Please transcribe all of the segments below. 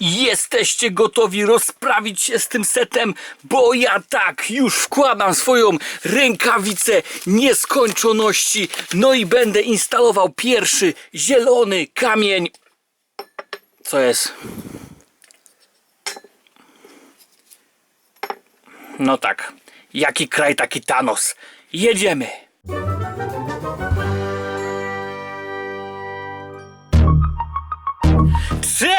Jesteście gotowi rozprawić się z tym setem? Bo ja tak już wkładam swoją rękawicę nieskończoności. No i będę instalował pierwszy zielony kamień. Co jest? No tak. Jaki kraj, taki Thanos. Jedziemy.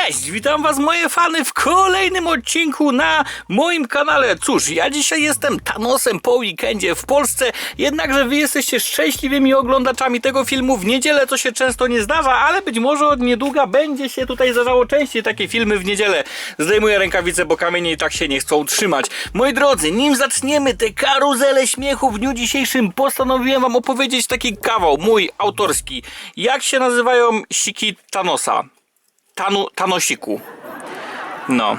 Cześć, witam was moje fany w kolejnym odcinku na moim kanale. Cóż, ja dzisiaj jestem Thanosem po weekendzie w Polsce, jednakże wy jesteście szczęśliwymi oglądaczami tego filmu w niedzielę, co się często nie zdarza, ale być może od niedługa będzie się tutaj zdarzało częściej takie filmy w niedzielę. Zdejmuję rękawice, bo kamienie i tak się nie chcą trzymać. Moi drodzy, nim zaczniemy tę karuzelę śmiechu w dniu dzisiejszym, postanowiłem wam opowiedzieć taki kawał, mój autorski. Jak się nazywają siki Thanosa? Tanu, Tanosiku. No,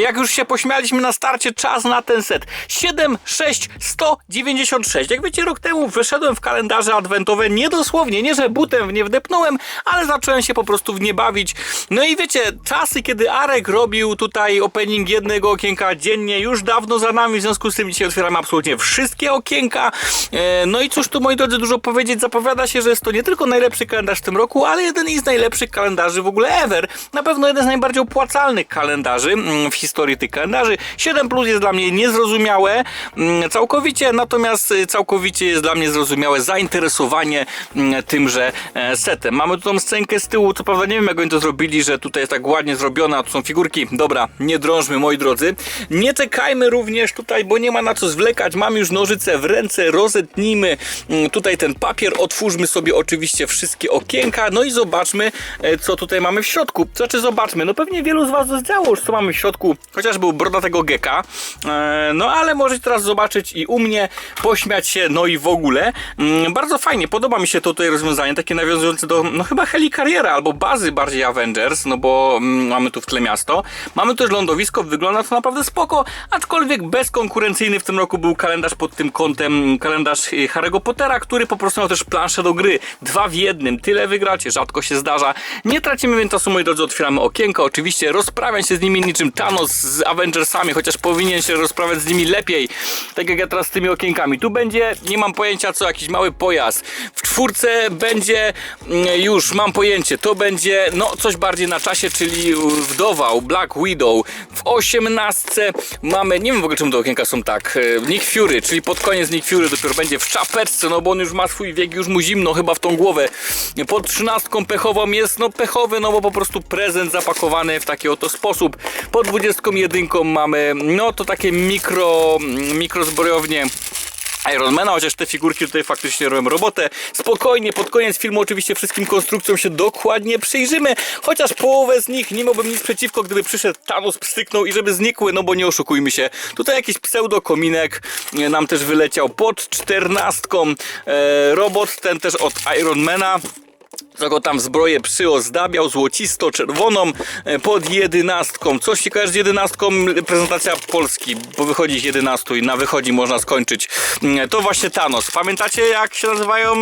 jak już się pośmialiśmy na starcie, czas na ten set. 7, 6, 196. Jak wiecie, rok temu wyszedłem w kalendarze adwentowe niedosłownie, nie że butem w nie wdepnąłem, ale zacząłem się po prostu w nie bawić. No i wiecie, czasy, kiedy Arek robił tutaj opening jednego okienka dziennie, już dawno za nami, w związku z tym dzisiaj otwieramy absolutnie wszystkie okienka. E, No i cóż tu, moi drodzy, dużo powiedzieć. Zapowiada się, że jest to nie tylko najlepszy kalendarz w tym roku, ale jeden z najlepszych kalendarzy w ogóle ever. Na pewno jeden z najbardziej opłacalnych kalendarzy mm, w historii tych kalendarzy. 7 plus jest dla mnie niezrozumiałe mm, całkowicie, natomiast y, całkowicie jest dla mnie zrozumiałe zainteresowanie mm, tymże e, setem. Mamy tu tą scenkę z tyłu, co prawda nie wiem jak oni to zrobili, że tutaj jest tak ładnie zrobiona, a tu są figurki. Dobra, nie drążmy moi drodzy. Nie czekajmy również tutaj, bo nie ma na co zwlekać. Mamy już nożyce w ręce, rozetnijmy tutaj ten papier, otwórzmy sobie oczywiście wszystkie okienka, no i zobaczmy e, co tutaj mamy w środku. Znaczy zobaczmy, no pewnie wielu z Was zdziało już co mamy w środku, chociaż był brodatego geka, e, no ale możecie teraz zobaczyć i u mnie, pośmiać się, no i w ogóle. Mm, Bardzo fajnie, podoba mi się to tutaj rozwiązanie, takie nawiązujące do, no chyba helikariera albo bazy bardziej Avengers, no bo mm, mamy tu w tle miasto. Mamy też lądowisko, wygląda to naprawdę spoko, aczkolwiek bezkonkurencyjny w tym roku był kalendarz pod tym kątem, kalendarz y, Harry'ego Pottera, który po prostu miał też planszę do gry. Dwa w jednym, tyle wygracie, rzadko się zdarza. Nie tracimy więc czasu, moi drodzy, otwieramy okienka, oczywiście rozprawiam się z nimi niczym Thanos z Avengersami, chociaż powinien się rozprawiać z nimi lepiej, tak jak ja teraz z tymi okienkami. Tu będzie, nie mam pojęcia co, jakiś mały pojazd. W czwórce będzie, mm, już mam pojęcie, to będzie, no coś bardziej na czasie, czyli wdowa, Black Widow. W osiemnastce mamy, nie wiem w ogóle czemu te okienka są tak, e, Nick Fury, czyli pod koniec Nick Fury dopiero będzie w czapeczce, no bo on już ma swój wiek, już mu zimno chyba w tą głowę. Pod trzynastką pechową jest, no pechowy, no bo po prostu prezent zapakowany w taki oto sposób. Pod dwudziestką jedynką mamy, no to takie mikro, mikrozbrojownie Ironmana, chociaż te figurki tutaj faktycznie robią robotę. Spokojnie, pod koniec filmu oczywiście wszystkim konstrukcjom się dokładnie przyjrzymy, chociaż połowę z nich nie miałbym nic przeciwko, gdyby przyszedł Thanos, pstryknął i żeby znikły, no bo nie oszukujmy się. Tutaj jakiś pseudo-kominek nam też wyleciał pod czternastką. E, robot ten też od Ironmana go tam zbroję przyozdabiał złocisto-czerwoną e, pod jedenastką. Coś ci kojarzy z jedenastką? Prezentacja Polski, bo wychodzi z 11 i na wychodzi można skończyć. Mm, To właśnie Thanos. Pamiętacie jak się nazywają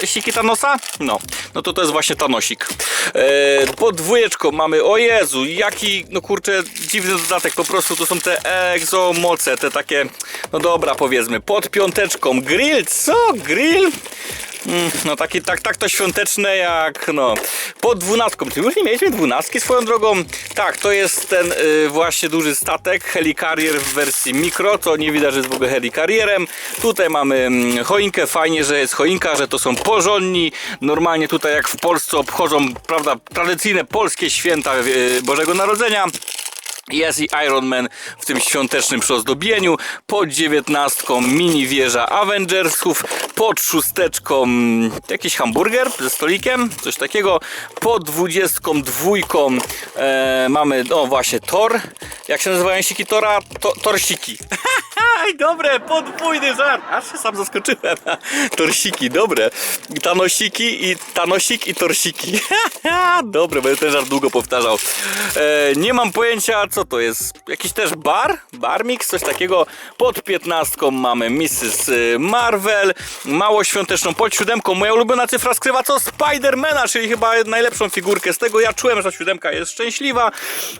yy, siki Thanosa? No, no to to jest właśnie Thanosik. E, pod dwójeczką mamy, o Jezu, jaki, no kurczę, dziwny dodatek, po prostu to są te egzomoce, te takie, no dobra powiedzmy. Pod piąteczką grill, co? Grill? Mm, No taki, tak, tak to świąteczne jak no. Po dwunastką. Czy już nie mieliśmy dwunastki swoją drogą? Tak, to jest ten y, właśnie duży statek, Helicarrier w wersji mikro, to nie widać, że jest w ogóle Helicarrierem. Tutaj mamy mm, choinkę, fajnie, że jest choinka, że to są porządni. Normalnie tutaj jak w Polsce obchodzą, prawda, tradycyjne polskie święta y, Bożego Narodzenia. Jest i Iron Man w tym świątecznym przyozdobieniu. Pod dziewiętnastką mini wieża Avengersów. Pod szósteczką mm, jakiś hamburger ze stolikiem, coś takiego. Pod dwudziestką dwójką e, mamy, no właśnie, Thor. Jak się nazywają siki Tora? To, torsiki. Aj, dobre, podwójny żart. Aż się sam zaskoczyłem. Torsiki, dobre. Tanosiki i tanosik i torsiki. dobre, będę ten żart długo powtarzał. E, nie mam pojęcia, co to jest. Jakiś też bar? Bar mix? Coś takiego. Pod piętnastką mamy Mrs. Marvel. Mało świąteczną. Pod siódemką moja ulubiona cyfra skrywa co Spidermana, czyli chyba najlepszą figurkę z tego. Ja czułem, że ta siódemka jest szczęśliwa.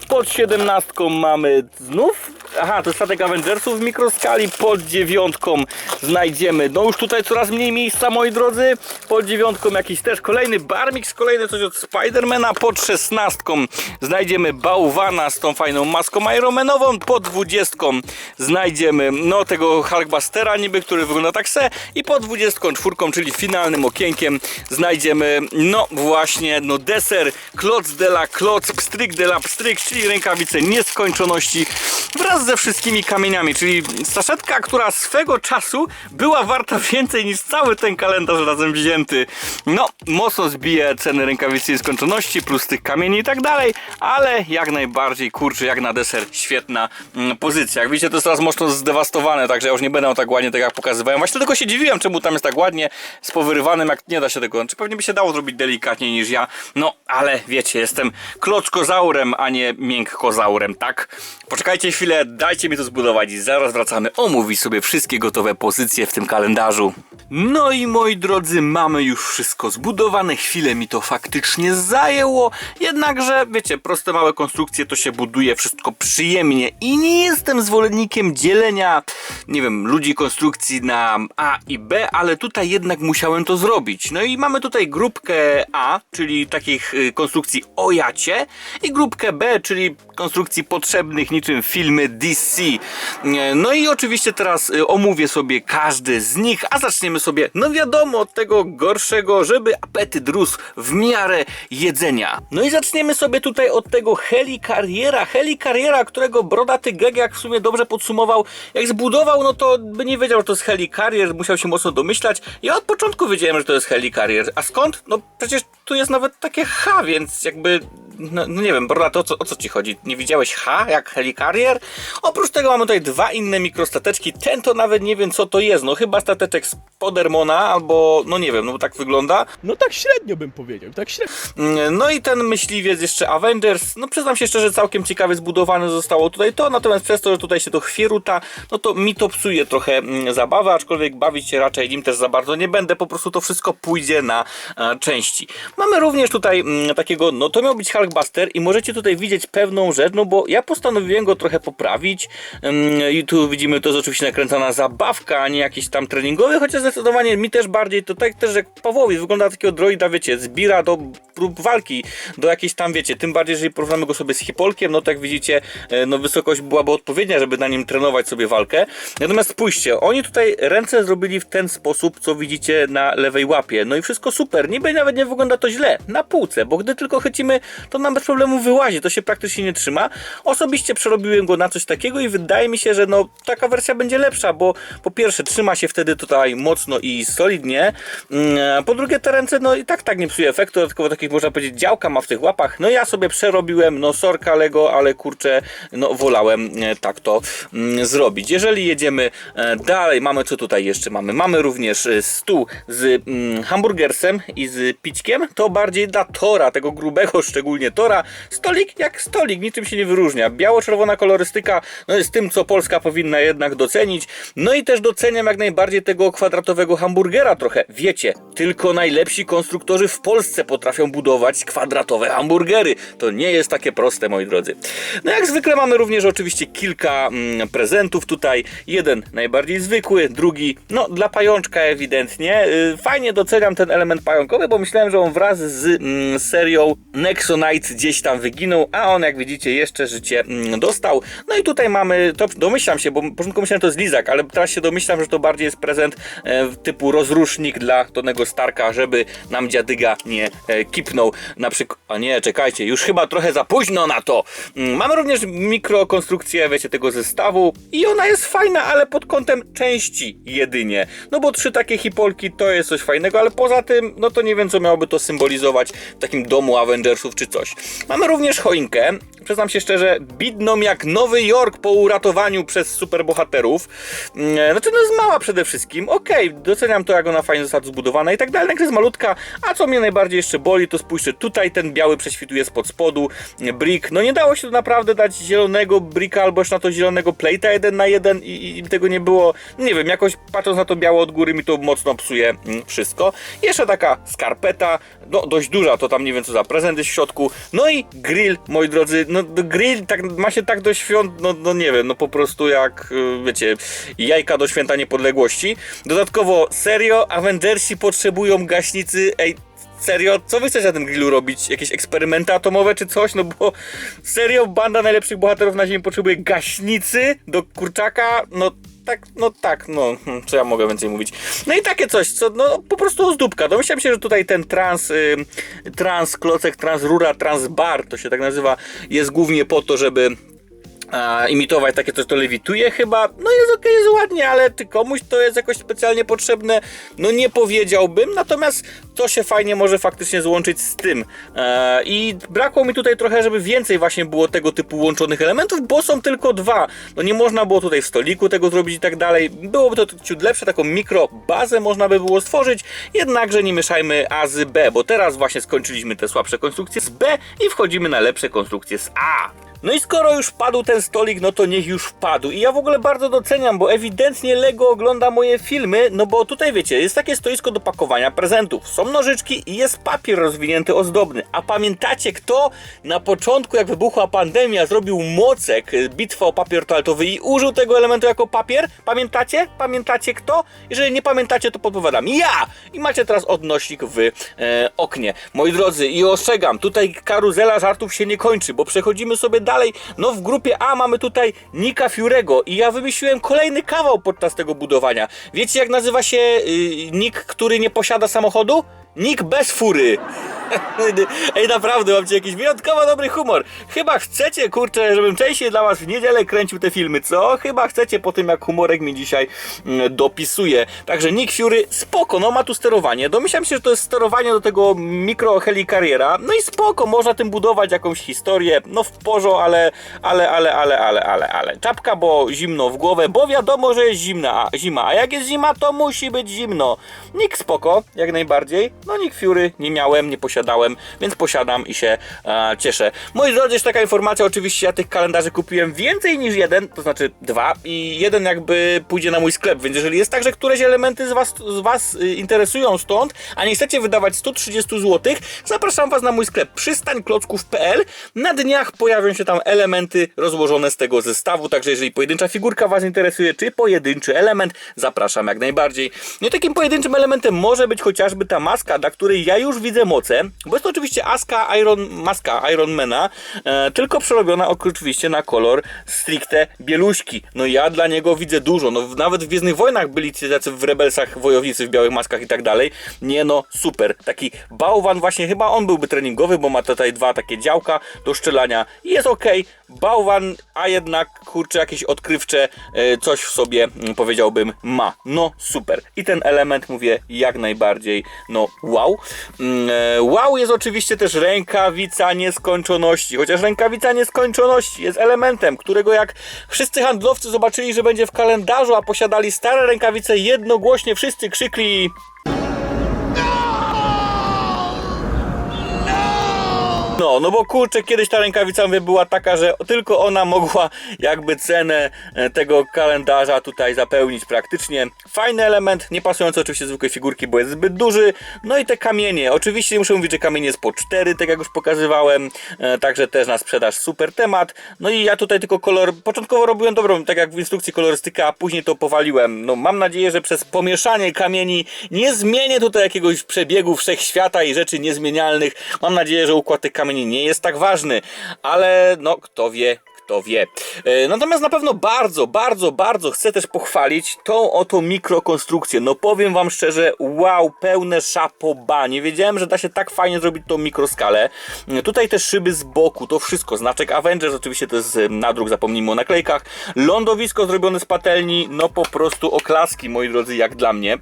Pod siedemnastką mamy znów Aha, to statek Avengersów w mikroskali. Pod dziewiątką znajdziemy, no już tutaj coraz mniej miejsca, moi drodzy. Pod dziewiątką jakiś też kolejny Barmix, kolejny coś od Spidermana. Pod szesnastką znajdziemy Bałwana z tą fajną maską Ironmanową. Pod dwudziestką znajdziemy, no tego Hulkbustera niby, który wygląda tak se. I pod dwudziestką czwórką, czyli finalnym okienkiem znajdziemy, no właśnie, no deser, kloc de la kloc, pstryk de la pstryk, czyli rękawice nieskończoności wraz ze wszystkimi kamieniami, czyli saszetka, która swego czasu była warta więcej niż cały ten kalendarz razem wzięty. No, mocno zbije ceny rękawicy nieskończoności, plus tych kamieni i tak dalej, ale jak najbardziej, kurczę, jak na deser, świetna mm, pozycja. Jak widzicie, to jest teraz mocno zdewastowane, także ja już nie będę tak ładnie, tak jak pokazywałem. Właśnie tylko się dziwiłem, czemu tam jest tak ładnie z powyrywanym, jak nie da się tego, czy pewnie by się dało zrobić delikatniej niż ja, no, ale wiecie, jestem klockozaurem, a nie miękkozaurem, tak? Poczekajcie chwilę, dajcie mi to zbudować i zaraz wracamy omówić sobie wszystkie gotowe pozycje w tym kalendarzu. No i moi drodzy, mamy już wszystko zbudowane, chwilę mi to faktycznie zajęło, jednakże wiecie, proste małe konstrukcje to się buduje wszystko przyjemnie i nie jestem zwolennikiem dzielenia, nie wiem, ludzi konstrukcji na A i B, ale tutaj jednak musiałem to zrobić. No i mamy tutaj grupkę A, czyli takich y, konstrukcji o jacie i grupkę B, czyli konstrukcji potrzebnych niczym filmy DC. No i oczywiście teraz y, omówię sobie każdy z nich, a zaczniemy sobie, no wiadomo, od tego gorszego, żeby apetyt rósł w miarę jedzenia. No i zaczniemy sobie tutaj od tego helikariera, helikariera, którego brodaty geg, jak w sumie dobrze podsumował, jak zbudował, no to by nie wiedział, że to jest helikarier, musiał się mocno domyślać. Ja od początku wiedziałem, że to jest helikarier. A skąd? No przecież tu jest nawet takie H, więc jakby no, no nie wiem, Broda, o co, o co ci chodzi? Nie widziałeś H jak helikarier? Oprócz tego mamy tutaj dwa inne mikrostateczki. Ten to nawet nie wiem co to jest. No chyba stateczek z Podermona albo no nie wiem, no bo tak wygląda. No tak średnio bym powiedział, tak średnio. Mm, No i ten myśliwiec jeszcze Avengers. No przyznam się szczerze, całkiem ciekawie zbudowane zostało tutaj to, natomiast przez to, że tutaj się to chwieruta, no to mi to psuje trochę mm, zabawę, aczkolwiek bawić się raczej nim też za bardzo nie będę, po prostu to wszystko pójdzie na e, części. Mamy również tutaj mm, takiego, no to miał być Hulkbuster i możecie tutaj widzieć pewną rzecz, no bo ja postanowiłem go trochę poprawić Ym, i tu widzimy, to jest oczywiście nakręcona zabawka, a nie jakiś tam treningowy, chociaż zdecydowanie mi też bardziej, to tak też jak Pawłowi, wygląda takiego droida, wiecie, zbira do prób walki, do jakiejś tam, wiecie, tym bardziej, jeżeli porównamy go sobie z Hipolkiem, no to jak widzicie, e, no wysokość byłaby odpowiednia, żeby na nim trenować sobie walkę. Natomiast spójrzcie, oni tutaj ręce zrobili w ten sposób, co widzicie na lewej łapie, no i wszystko super, niby nawet nie wygląda to źle, na półce, bo gdy tylko chycimy, to nam bez problemu wyłazi, to się praktycznie nie trzyma. Osobiście przerobiłem go na coś takiego i wydaje mi się, że no taka wersja będzie lepsza, bo po pierwsze trzyma się wtedy tutaj mocno i solidnie, Mm, po drugie te ręce no i tak tak nie psuje efektu, dodatkowo takich można powiedzieć działka ma w tych łapach, no ja sobie przerobiłem, no sorka Lego, ale kurczę, no wolałem e, tak to mm, zrobić. Jeżeli jedziemy e, dalej, mamy co tutaj jeszcze mamy? Mamy również e, stół z mm, hamburgersem i z pićkiem, to bardziej dla Tora, tego grubego szczególnie Tora. Stolik jak stolik, niczym się nie wyróżnia. Biało-czerwona kolorystyka no jest tym, co Polska powinna jednak docenić. No i też doceniam jak najbardziej tego kwadratowego hamburgera trochę. Wiecie, tylko najlepsi konstruktorzy w Polsce potrafią budować kwadratowe hamburgery. To nie jest takie proste, moi drodzy. No jak zwykle mamy również oczywiście kilka mm, prezentów tutaj. Jeden najbardziej zwykły, drugi no dla pajączka ewidentnie. Y, Fajnie doceniam ten element pająkowy, bo myślałem, że on wraz z mm, serią Nexonite gdzieś tam wyginął, a on jak widzicie jeszcze życie mm, dostał. No i tutaj mamy, to domyślam się, bo na początku myślałem, że to jest lizak, ale teraz się domyślam, że to bardziej jest prezent e, typu rozrusznik dla Tonego Starka, żeby nam dziadyga nie e, kipnął. Na przykład, a nie, czekajcie, już chyba trochę za późno na to. Mm, Mamy również mikrokonstrukcję, wiecie, tego zestawu i ona jest fajna, ale pod kątem części jedynie. No bo trzy takie hipolki to jest coś fajnego, ale poza tym, no to nie wiem, co miałoby to symbolizować w takim domu Avengersów czy coś. Mamy również choinkę. przyznam się szczerze, bidną jak Nowy Jork po uratowaniu przez superbohaterów. Mm, Znaczy, no jest mała przede wszystkim. Okej, doceniam to, jak ona fajnie została zbudowana i tak dalej. Jednak jest malutka, a co mnie najbardziej jeszcze boli, to spójrzcie, tutaj ten biały prześwituje spod spodu. Brick, no nie dało się tu naprawdę dać zielonego bricka albo już na to zielonego plate'a jeden na jeden i, i tego nie było. Nie wiem, jakoś patrząc na to białe od góry mi to mocno psuje mm, wszystko. Jeszcze taka skarpeta, no dość duża, to tam nie wiem co za prezent jest w środku. No i grill, moi drodzy, no grill tak, ma się tak do świąt, no, no nie wiem, no po prostu jak, y, wiecie, jajka do święta niepodległości. Dodatkowo, serio, Avengersi potrzebują gaśnicy, ej, Serio? Co wy chcecie na tym grillu robić? Jakieś eksperymenty atomowe czy coś? No bo serio, banda najlepszych bohaterów na ziemi potrzebuje gaśnicy do kurczaka? No tak, no tak, no, hmm, co ja mogę więcej mówić? No i takie coś, co, no po prostu zdóbka. Domyślam się, że tutaj ten trans, y, trans klocek, trans rura, trans bar, to się tak nazywa, jest głównie po to, żeby a, imitować takie coś, to lewituje chyba. No jest okej, jest ładnie, ale czy komuś to jest jakoś specjalnie potrzebne? No nie powiedziałbym, natomiast to się fajnie może faktycznie złączyć z tym. E, I brakło mi tutaj trochę, żeby więcej właśnie było tego typu łączonych elementów, bo są tylko dwa. No nie można było tutaj w stoliku tego zrobić i tak dalej. Byłoby to ciut lepsze, taką mikro bazę można by było stworzyć, jednakże nie mieszajmy A z B, bo teraz właśnie skończyliśmy te słabsze konstrukcje z B i wchodzimy na lepsze konstrukcje z A. No i skoro już padł ten stolik, no to niech już wpadł. I ja w ogóle bardzo doceniam, bo ewidentnie Lego ogląda moje filmy, no bo tutaj wiecie, jest takie stoisko do pakowania prezentów. Są nożyczki i jest papier rozwinięty ozdobny. A pamiętacie kto na początku, jak wybuchła pandemia, zrobił mocek, y, bitwa o papier toaletowy i użył tego elementu jako papier? Pamiętacie? Pamiętacie kto? Jeżeli nie pamiętacie, to podpowiadam. Ja! I macie teraz odnośnik w e, oknie. Moi drodzy, i ostrzegam, tutaj karuzela żartów się nie kończy, bo przechodzimy sobie dalej. No w grupie A mamy tutaj Nika Fiurego i ja wymyśliłem kolejny kawał podczas tego budowania. Wiecie jak nazywa się y, Nick, który nie posiada samochodu? Nick bez fury. Ej, naprawdę, mamcie jakiś wyjątkowo dobry humor. Chyba chcecie, kurczę, żebym częściej dla was w niedzielę kręcił te filmy, co? Chyba chcecie po tym, jak humorek mi dzisiaj mm, dopisuje. Także Nick Fury, spoko, no ma tu sterowanie. Domyślam się, że to jest sterowanie do tego mikro helikariera. No i spoko, można tym budować jakąś historię. No w porzo, ale, ale, ale, ale, ale, ale, ale. Czapka, bo zimno w głowę, bo wiadomo, że jest zimna, a, zima. A jak jest zima, to musi być zimno. Nick spoko, jak najbardziej. No Nick Fury nie miałem, nie posiadałem, więc posiadam i się e, cieszę. Moi drodzy, jeszcze taka informacja, oczywiście ja tych kalendarzy kupiłem więcej niż jeden, to znaczy dwa i jeden jakby pójdzie na mój sklep, więc jeżeli jest tak, że któreś elementy z was, z was y, interesują stąd, a nie chcecie wydawać 130 zł, zapraszam was na mój sklep przystańklocków.pl. Na dniach pojawią się tam elementy rozłożone z tego zestawu, także jeżeli pojedyncza figurka was interesuje, czy pojedynczy element, zapraszam jak najbardziej. No i takim pojedynczym elementem może być chociażby ta maska, dla której ja już widzę moce, bo jest to oczywiście aska Iron, maska Ironmana, e, tylko przerobiona oczywiście na kolor stricte bieluśki. No ja dla niego widzę dużo, no nawet w Gwiezdnych Wojnach byli ci tacy w Rebelsach wojownicy w białych maskach i tak dalej. Nie no, super. Taki bałwan właśnie, chyba on byłby treningowy, bo ma tutaj dwa takie działka do strzelania i jest ok. Bałwan, a jednak kurczę jakieś odkrywcze e, coś w sobie mm, powiedziałbym ma. No super. I ten element mówię jak najbardziej no wow. Mm, e, Wow jest oczywiście też rękawica nieskończoności. Chociaż rękawica nieskończoności jest elementem, którego jak wszyscy handlowcy zobaczyli, że będzie w kalendarzu, a posiadali stare rękawice, jednogłośnie wszyscy krzykli No, bo kurczę, kiedyś ta rękawica mówię, była taka, że tylko ona mogła jakby cenę e, tego kalendarza tutaj zapełnić praktycznie. Fajny element, nie pasujący oczywiście zwykłej figurki, bo jest zbyt duży. No i te kamienie, oczywiście muszę mówić, że kamienie jest po 4, tak jak już pokazywałem, e, także też na sprzedaż super temat. No i ja tutaj tylko kolor, początkowo robiłem dobrą, tak jak w instrukcji kolorystyka, a później to powaliłem. No mam nadzieję, że przez pomieszanie kamieni nie zmienię tutaj jakiegoś przebiegu wszechświata i rzeczy niezmienialnych. Mam nadzieję, że układ tych kamieni nie jest tak ważny, ale no kto wie, kto wie. E, Natomiast na pewno bardzo, bardzo, bardzo chcę też pochwalić tą oto mikrokonstrukcję. No powiem wam szczerze, wow, pełne szapoba. Nie wiedziałem, że da się tak fajnie zrobić tą mikroskalę. E, Tutaj te szyby z boku, to wszystko. Znaczek Avengers, oczywiście to jest e, nadruk, zapomnijmy o naklejkach. Lądowisko zrobione z patelni, no po prostu oklaski, moi drodzy, jak dla mnie.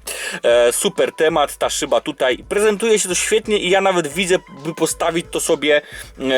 Super temat, ta szyba tutaj. Prezentuje się to świetnie i ja nawet widzę, by postawić to sobie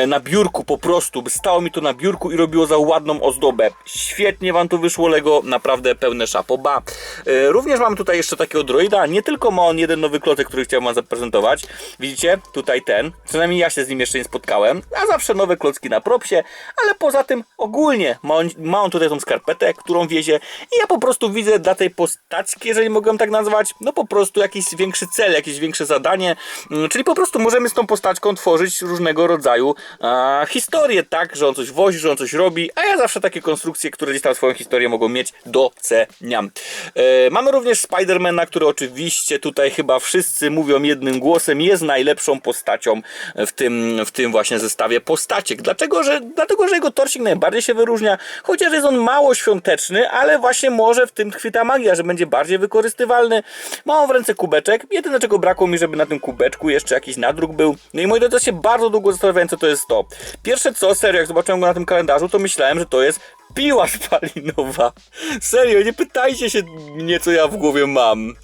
na biurku po prostu, by stało mi to na biurku i robiło za ładną ozdobę. Świetnie wam to wyszło, Lego, naprawdę pełne szapoba. E, również mam tutaj jeszcze takiego droida, nie tylko ma on jeden nowy klocek, który chciałem wam zaprezentować. Widzicie? Tutaj ten. Przynajmniej ja się z nim jeszcze nie spotkałem. A zawsze nowe klocki na propsie, ale poza tym ogólnie ma on, ma on tutaj tą skarpetę, którą wiezie i ja po prostu widzę dla tej postaci, jeżeli mogę tak nazwać, no po prostu jakiś większy cel, jakieś większe zadanie, Mm, czyli po prostu możemy z tą postaczką tworzyć różnego rodzaju a, historie, tak, że on coś wozi, że on coś robi, a ja zawsze takie konstrukcje, które gdzieś tam swoją historię mogą mieć, doceniam. E, mamy również Spidermana, który oczywiście tutaj chyba wszyscy mówią jednym głosem, jest najlepszą postacią w tym, w tym właśnie zestawie postaciek. Dlaczego? Że, dlatego, że jego torsik najbardziej się wyróżnia, chociaż jest on mało świąteczny, ale właśnie może w tym tkwi magia, że będzie bardziej wykorzystywalny. Mam w ręce kubeczek, jedyne czego brakło mi, żeby na tym kubeczku jeszcze jakiś nadruk był. No i moi drodzy, się bardzo długo zastanawiałem, co to jest to. Pierwsze co, serio, jak zobaczyłem go na tym kalendarzu, to myślałem, że to jest piła spalinowa. Serio, nie pytajcie się mnie, co ja w głowie mam.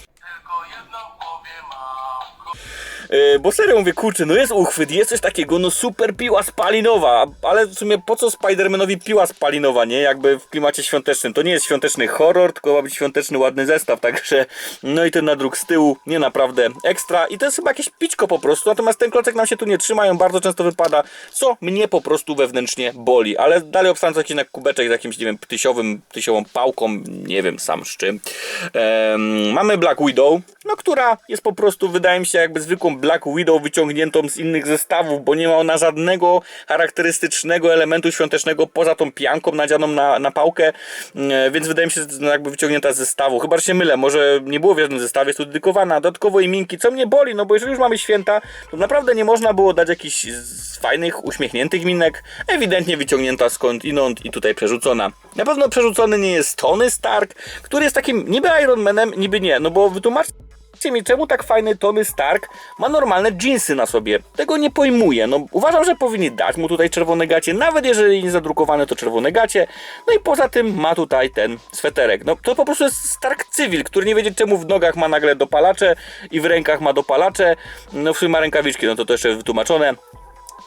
Bo serio mówię, kurczę, no jest uchwyt, jest coś takiego, no super piła spalinowa, ale w sumie po co Spidermanowi piła spalinowa, nie? Jakby w klimacie świątecznym. To nie jest świąteczny horror, tylko ma być świąteczny, ładny zestaw, także no i ten nadruk z tyłu, nie naprawdę ekstra i to jest chyba jakieś piczko po prostu, natomiast ten klocek nam się tu nie trzyma, on bardzo często wypada, co mnie po prostu wewnętrznie boli, ale dalej obstałem jakiś na kubeczek z jakimś, nie wiem, ptysiowym, ptysiową pałką, nie wiem sam z czym. Mamy Black Widow, no która jest po prostu, wydaje mi się, jakby zwykłą Black Widow wyciągniętą z innych zestawów, bo nie ma ona żadnego charakterystycznego elementu świątecznego poza tą pianką nadzianą na, na pałkę, mm, więc wydaje mi się, że jakby wyciągnięta z zestawu. Chyba że się mylę, może nie było w żadnym zestawie, jest tu dedykowana. Dodatkowo i minki, co mnie boli, no bo jeżeli już mamy święta, to naprawdę nie można było dać jakichś fajnych, uśmiechniętych minek, ewidentnie wyciągnięta skąd inąd i tutaj przerzucona. Na pewno przerzucony nie jest Tony Stark, który jest takim niby Iron Manem, niby nie, no bo wytłumaczcie mi, czemu tak fajny Tony Stark ma normalne jeansy na sobie. Tego nie pojmuję. No, uważam, że powinni dać mu tutaj czerwone gacie, nawet jeżeli nie zadrukowane, to czerwone gacie. No i poza tym ma tutaj ten sweterek. No to po prostu jest Stark cywil, który nie wiedzie czemu w nogach ma nagle dopalacze i w rękach ma dopalacze. No w sumie ma rękawiczki, no to też jest wytłumaczone.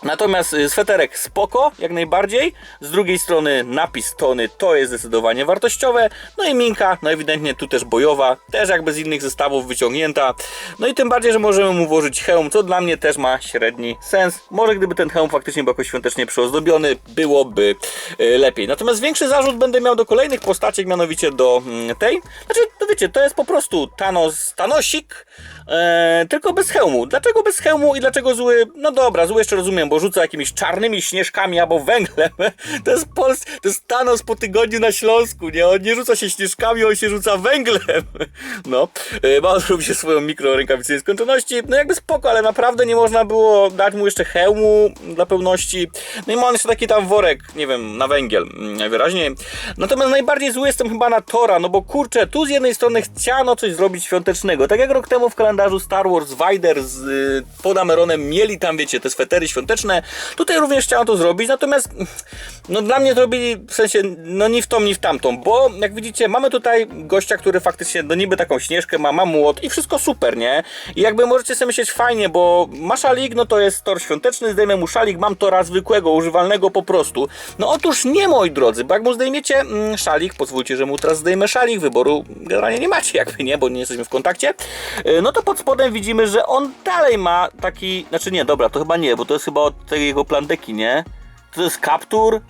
Natomiast y, sweterek spoko, jak najbardziej. Z drugiej strony napis Tony to jest zdecydowanie wartościowe. No i Minka, no ewidentnie tu też bojowa, też jakby z innych zestawów wyciągnięta. No i tym bardziej, że możemy mu włożyć hełm, co dla mnie też ma średni sens. Może gdyby ten hełm faktycznie był jakoś świątecznie przyozdobiony, byłoby y, lepiej. Natomiast większy zarzut będę miał do kolejnych postaciek, mianowicie do mm, tej. Znaczy, to wiecie, to jest po prostu Thanos, Thanosik, e, tylko bez hełmu. Dlaczego bez hełmu i dlaczego zły? No dobra, zły jeszcze rozumiem, bo rzuca jakimiś czarnymi śnieżkami albo węglem. To jest Pols to jest Thanos po tygodniu na Śląsku, nie? On nie rzuca się śnieżkami, on się rzuca węglem. No, e, ma również swoją mikro rękawicę nieskończoności. No jakby spoko, ale naprawdę nie można było dać mu jeszcze hełmu dla pełności. No i ma on jeszcze taki tam worek, nie wiem, na węgiel, mm, najwyraźniej. Natomiast najbardziej zły jestem chyba na Tora, no bo kurczę, tu z jednej strony chciano coś zrobić świątecznego. Tak jak rok temu w kalendarzu Star Wars Vader z y, pod Ameronem mieli tam, wiecie, te swetery świąteczne. Tutaj również chciano to zrobić, natomiast no dla mnie to robili w sensie, no ni w tą, ni w tamtą, bo jak widzicie, mamy tutaj gościa, który faktycznie, no niby taką śnieżkę ma, ma młot i wszystko super, nie? I jakby możecie sobie myśleć fajnie, bo ma szalik, no to jest tor świąteczny, zdejmę mu szalik, mam tora zwykłego, używalnego po prostu. No otóż nie, moi drodzy, bo jak mu zdejmiecie mm, szalik, pozwólcie, że mu teraz zdejmę szalik, wyboru generalnie nie macie jakby, nie, bo nie jesteśmy w kontakcie, yy, no to pod spodem widzimy, że on dalej ma taki, znaczy nie, dobra, to chyba nie, bo to jest chyba od tej jego plandeki, nie? To jest kaptur,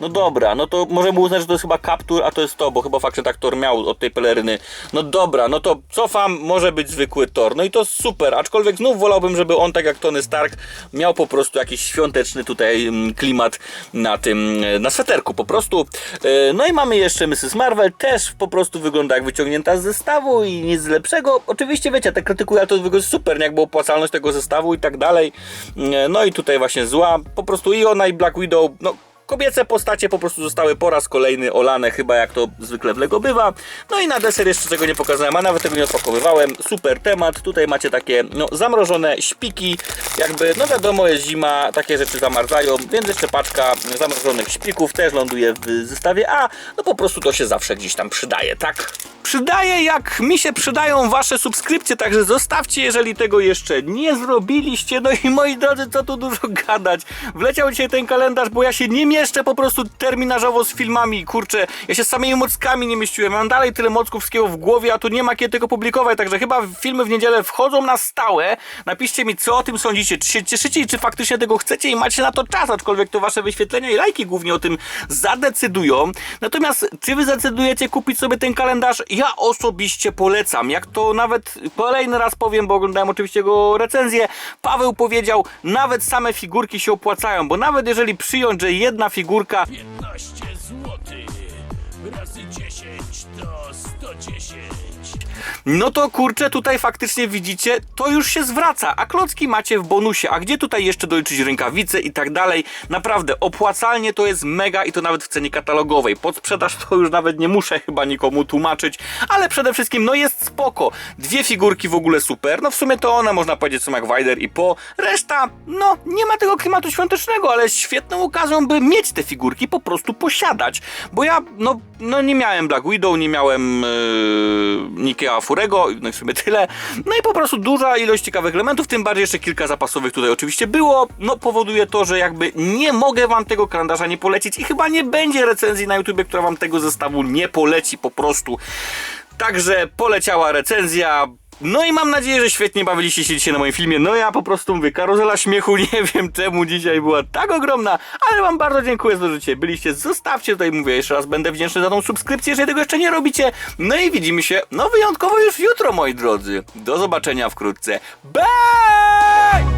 no dobra, no to możemy uznać, że to jest chyba kaptur, a to jest to, bo chyba faktycznie tak Tor miał od tej peleryny. No dobra, no to cofam, może być zwykły Tor. No i to super, aczkolwiek znów wolałbym, żeby on, tak jak Tony Stark, miał po prostu jakiś świąteczny tutaj mm, klimat na tym, e, na sweterku po prostu. E, No i mamy jeszcze Mrs. Marvel, też po prostu wygląda jak wyciągnięta z zestawu i nic lepszego. Oczywiście wiecie, te krytykuję, ale to wygląda super, nie? jakby opłacalność tego zestawu i tak dalej. E, No i tutaj właśnie zła, po prostu i ona i Black Widow, no Kobiece postacie po prostu zostały po raz kolejny olane, chyba jak to zwykle w Lego bywa. No i na deser jeszcze czego nie pokazałem, a nawet tego nie odpakowywałem. Super temat. Tutaj macie takie no, zamrożone śpiki. Jakby, no wiadomo, jest zima, takie rzeczy zamarzają, więc jeszcze paczka zamrożonych śpików też ląduje w zestawie A. No po prostu to się zawsze gdzieś tam przydaje, tak? Przydaje jak mi się przydają wasze subskrypcje, także zostawcie, jeżeli tego jeszcze nie zrobiliście. No i moi drodzy, co tu dużo gadać. Wleciał dzisiaj ten kalendarz, bo ja się nie mieszczę po prostu terminarzowo z filmami. Kurczę, ja się z samymi mockami nie mieściłem. Mam dalej tyle mocków wszystkiego w głowie, a tu nie ma kiedy tego publikować, także chyba filmy w niedzielę wchodzą na stałe. Napiszcie mi, co o tym sądzicie. Czy się cieszycie i czy faktycznie tego chcecie i macie na to czas, aczkolwiek to wasze wyświetlenia i lajki głównie o tym zadecydują. Natomiast czy wy zdecydujecie kupić sobie ten kalendarz? Ja osobiście polecam. Jak to nawet kolejny raz powiem, bo oglądałem oczywiście jego recenzję. Paweł powiedział, nawet same figurki się opłacają, bo nawet jeżeli przyjąć, że jedna figurka 15 złotych razy 10 to 110. No to kurczę, tutaj faktycznie widzicie, to już się zwraca, a klocki macie w bonusie, a gdzie tutaj jeszcze doliczyć rękawice i tak dalej. Naprawdę, opłacalnie to jest mega i to nawet w cenie katalogowej. Pod sprzedaż to już nawet nie muszę chyba nikomu tłumaczyć, ale przede wszystkim no jest spoko. Dwie figurki w ogóle super, no w sumie to one można powiedzieć są jak Wider i Po. Reszta, no nie ma tego klimatu świątecznego, ale świetną okazją by mieć te figurki, po prostu posiadać. Bo ja, no, no nie miałem Black Widow, nie miałem yy, Nikea No i w sumie tyle. No i po prostu duża ilość ciekawych elementów, tym bardziej jeszcze kilka zapasowych tutaj oczywiście było. No powoduje to, że jakby nie mogę wam tego kalendarza nie polecić i chyba nie będzie recenzji na YouTube, która wam tego zestawu nie poleci po prostu. Także poleciała recenzja. No i mam nadzieję, że świetnie bawiliście się dzisiaj na moim filmie. No ja po prostu mówię, karuzela śmiechu, nie wiem czemu dzisiaj była tak ogromna, ale wam bardzo dziękuję za to, że byliście. Zostawcie tutaj, mówię jeszcze raz, będę wdzięczny za tą subskrypcję, jeżeli tego jeszcze nie robicie. No i widzimy się, no wyjątkowo już jutro, moi drodzy. Do zobaczenia wkrótce. Bye!